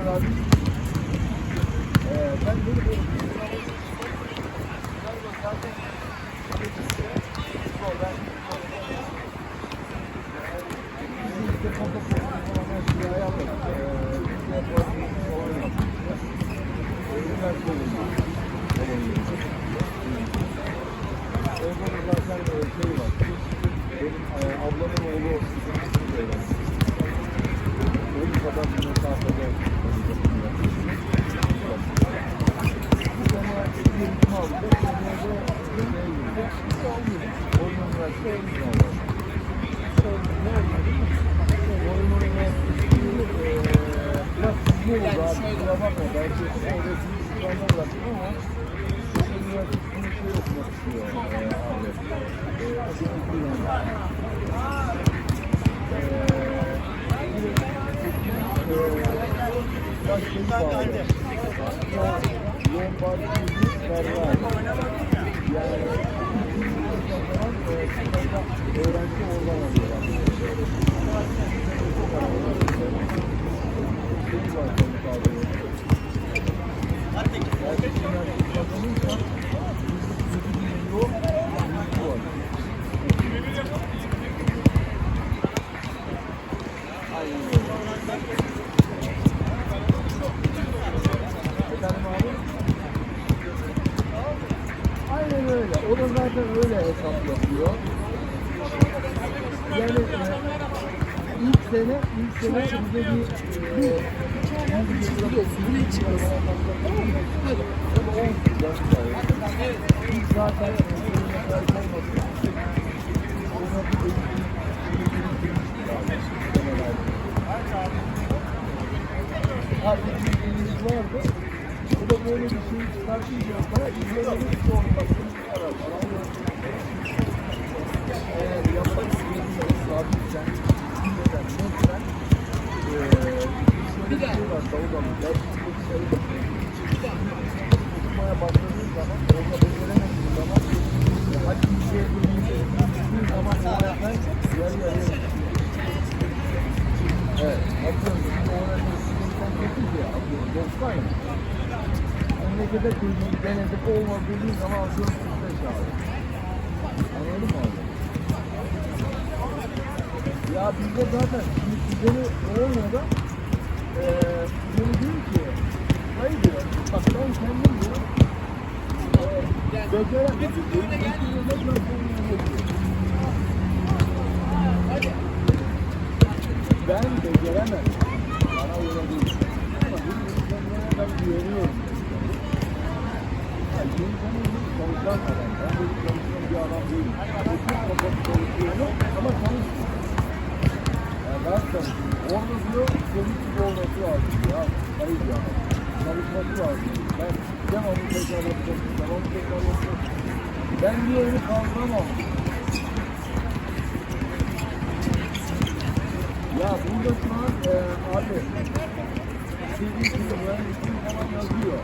verdik. Ee, ben böyle böyle zaten ben işte fotoğraf falan her şeyi ayarladık. Ee, biz de fotoğraf falan yaptık. Üniversite olacak. Orada da zaten e, şey var. Benim e, ablamın oğlu sizin öğrenci. Onun kadar bir mesafede Bu sene eğitim aldı. Seneye de seneye girdi. Oyun Üniversitesi eğitim aldı. Ne oldu değil mi? Oyun Üniversitesi e, biraz hızlı oldu abi. Kusura bakma. Belki öğretim sıkıntı bıraktım ama Oyun Üniversitesi'nin şey okumak istiyor. E, abi. E, akademik yani. Aynen öyle. O da zaten öyle hesap yapıyor. Yani e, ilk sene, ilk sene bize bir e, İlk zaten Artık bir bilgimiz vardı. Bu da böyle bir şey çıkartmayacaksa izlemenin zorundasınız karar. Eğer yapmak istediğiniz sabitsen, neden, neden, eee, bir şey var, Davut abi, gerçekten bir şey okumaya başladığın zaman, orada beceremediğin zaman, e, hadi bir şey bildiğin zaman öğretmen yarı yarıya Evet, atıyorum öğretmen sınıftan kötü ya, atıyorum 90 ya. Memlekete kurdum, denedik olmadı dediğin zaman atıyorum 45 abi. Anladın mı abi? Ya bizde zaten şimdi sizleri olmuyor da eee sizleri diyor ki hayır diyor bak ben kendim diyor eee beceremem. Benim Ben beceremem. Bana öyle değil. Ama bu insanlara ben güveniyorum. Yani bir insanın bir çalışan adam. Ben böyle çalışan bir adam değilim. Okul kapatıp çalışıyorum ama çalışmıyorum. Yani ben çalışıyorum. Orada diyor çocuk gibi olması lazım ya. Hayır ya. Çalışması lazım. Ben devamlı tekrar yapacağım. Devamlı tekrar yapacağım. Ben bir yeri kaldıramam. Ya burada şu an e, abi istediği gibi mühendisliği falan yazıyor.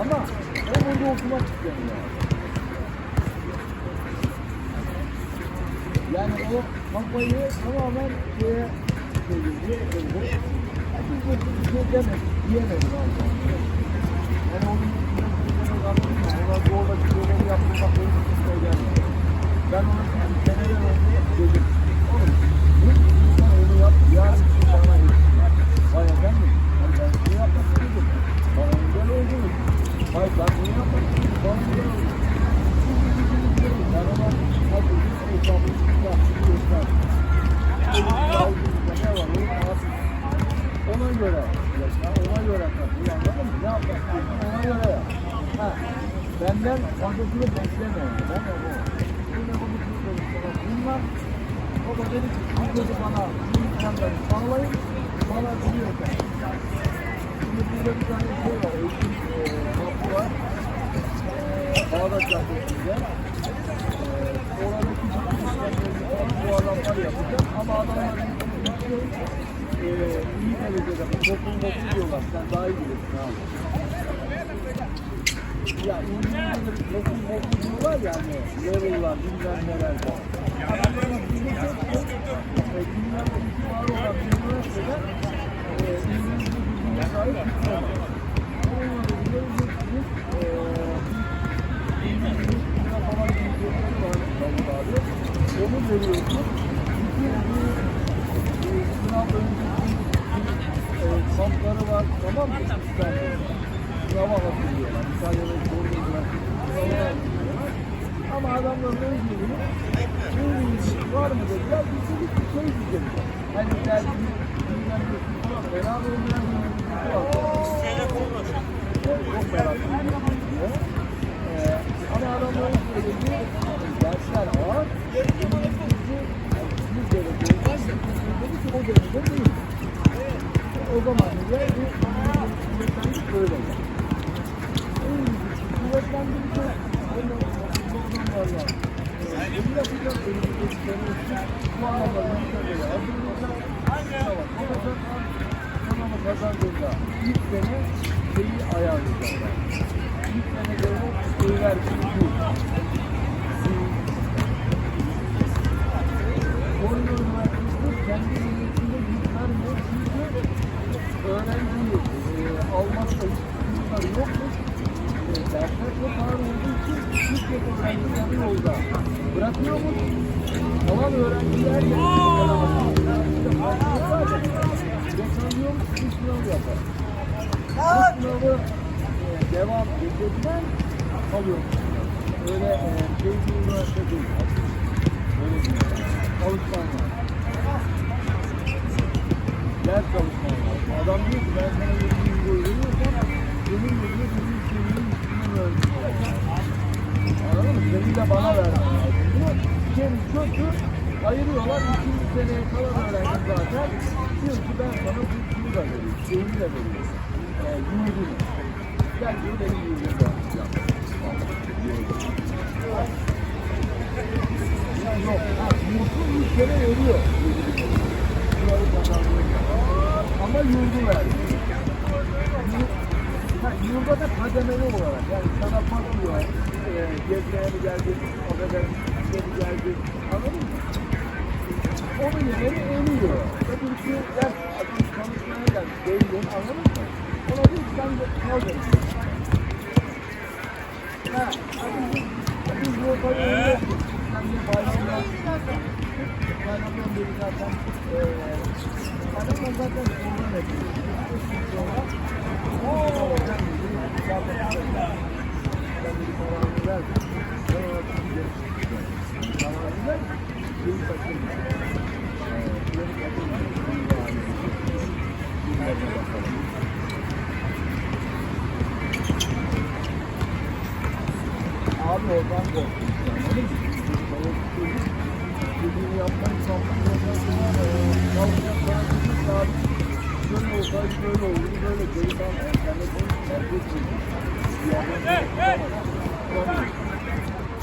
Ama ben burada okumak istiyorum ya. Yani o kafayı tamamen şeye çevirdi. Şey şey. Ben onu seneler önce dedim. Oğlum, bu insan öyle yap, yarın bir şey bana etsin. Vay efendim, yani ben şey yapmak istedim. Bana engel oldunuz. Hayır ben bunu yapmak istedim. Bana engel oldunuz. Ben ona hadi bir hesabını yaptım göster. Aldığınızda ne var? Onu artık ona göre yaşa, ona göre kapıyı anladın mı? Ne yapmak istiyorsun ona göre yap. Ha, benden fazlasını bekleme. Ben de bu. Yine bu bütün çocuklara bunlar o da dedi ki çocuk bana bu imkanları sağlayın, bana biliyor ki. Şimdi burada bir tane şey var, eğitim e, kampı var. E, Bağdat Caddesi'nde. E, oradaki bütün işlemlerini falan bu adamlar yapacak. Ama adamlar e, iyi derecede toplu toplu diyorlar. Sen daha iyi bilirsin abi. Ya toplu toplu diyorlar ya hani level'lar bilmem neler e, dünyada itibarı olan bir üniversitede e, İngilizce bildiğine dahi o zaman bile bir böyle olur. Kuvvetlendirince ondan sonra kazandığında ilk sene şeyi ayarlayacaklar. İlk sene böyle şeyler Bu e, devam getirdiler, kalıyormuş. Öyle e, şey bir üniversite değil. Öyle değil. Çalışman var. Ders çalışman var. Adam diyor ki ben sana 20 bin euro veriyorsam benim yerine benim seviyenin üstüne mühendis olacak. Anladın mı? Seni de bana vermen lazım. Bunu kendi kötü ayırıyorlar. İkinci seneye kalan öğrenci zaten diyor ki ben sana bursunu da vereyim. Şeyini de vereyim. Kere kazandığında. Ama yurdu. Yur- Ha, yurda da kademeli olarak yani sana bakıyor, e, gezmeye mi geldin, o kadar işe mi geldin, anladın mı? Onun yerine emiyor. Öbürkü ders adam çalışmaya gelmiş, belli, anladın mı? Ona bir sen de kal demiş. Ha, hadi biz, biz bu parayı yok. Sen de bayramlar, bayramdan beri zaten, e, bayramdan zaten sonra ne diyor? Sonra, ooo, ben de zaten ben de paramı verdim. Ben ona bir görüşürüz. Paramı ver, bir bakayım. Abi oradan korktum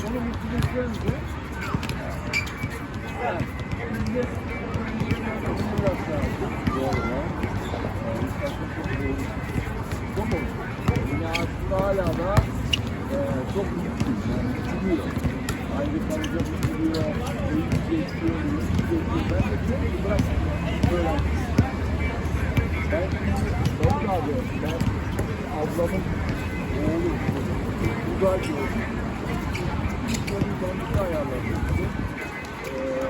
Onu mutluleştirince yani biz de biraz daha doğru. Çok oldu. Yine aslında hala da e, çok mutluyum. Yani gidiyor. Ayrı kalacak gidiyor. Eğitim geçiyor. Eğitim geçiyor. Ben de çok iyi bırakmadım. Böyle. Ben çok abi. Ben ablamın oğlu. Uzay gördüm. Böyle bir bandika ayarladım. Eee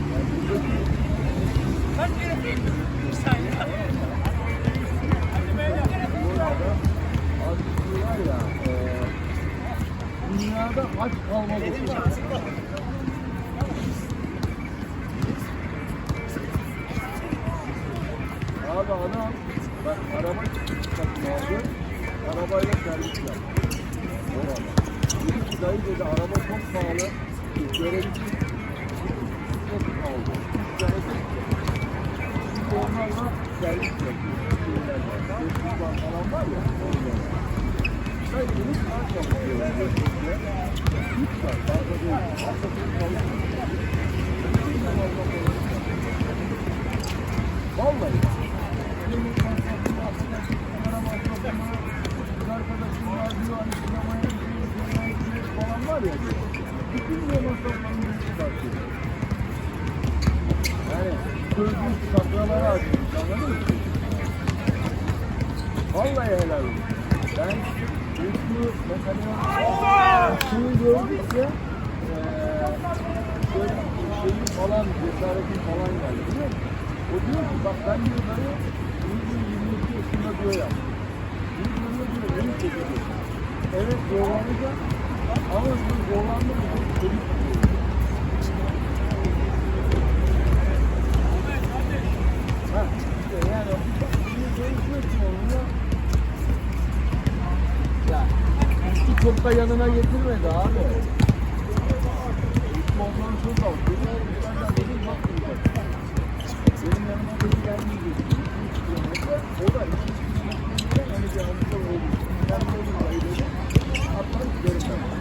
yani Burada dünyada aç kalma durumu. Abi adam, bak araba satın aldı, arabayla servis yaptı. Orada. Dedi ki dayı dedi araba çok pahalı, görebilir satın aldı. Üç tane. Şimdi onlarla servis yapıyor. Şeylerle. Facebook'lar falan var ya. Onlarla. Ben bunu saat yapıyorum. Üç saat. Fazla değil. Sonu çalışmıyorum. Vallahi. Vallahi helal olsun. Ben Utku mesela şunu gördükçe böyle şeyi falan, cesareti falan geldi biliyor musun? O diyor bak ben diyor dayı 22 yaşında diyor yaptım. Biz bunu diyor beni çekiyor. Evet ama bu zorlanma çelik diyor. Ha, işte çok da yanına getirmedi abi. Ondan söz aldı. Benim yanıma beni gelmeyecek. O da iki kilometre. Hani bir hamza oldu. Ben de dayı dedi. Atlarım giderim ben.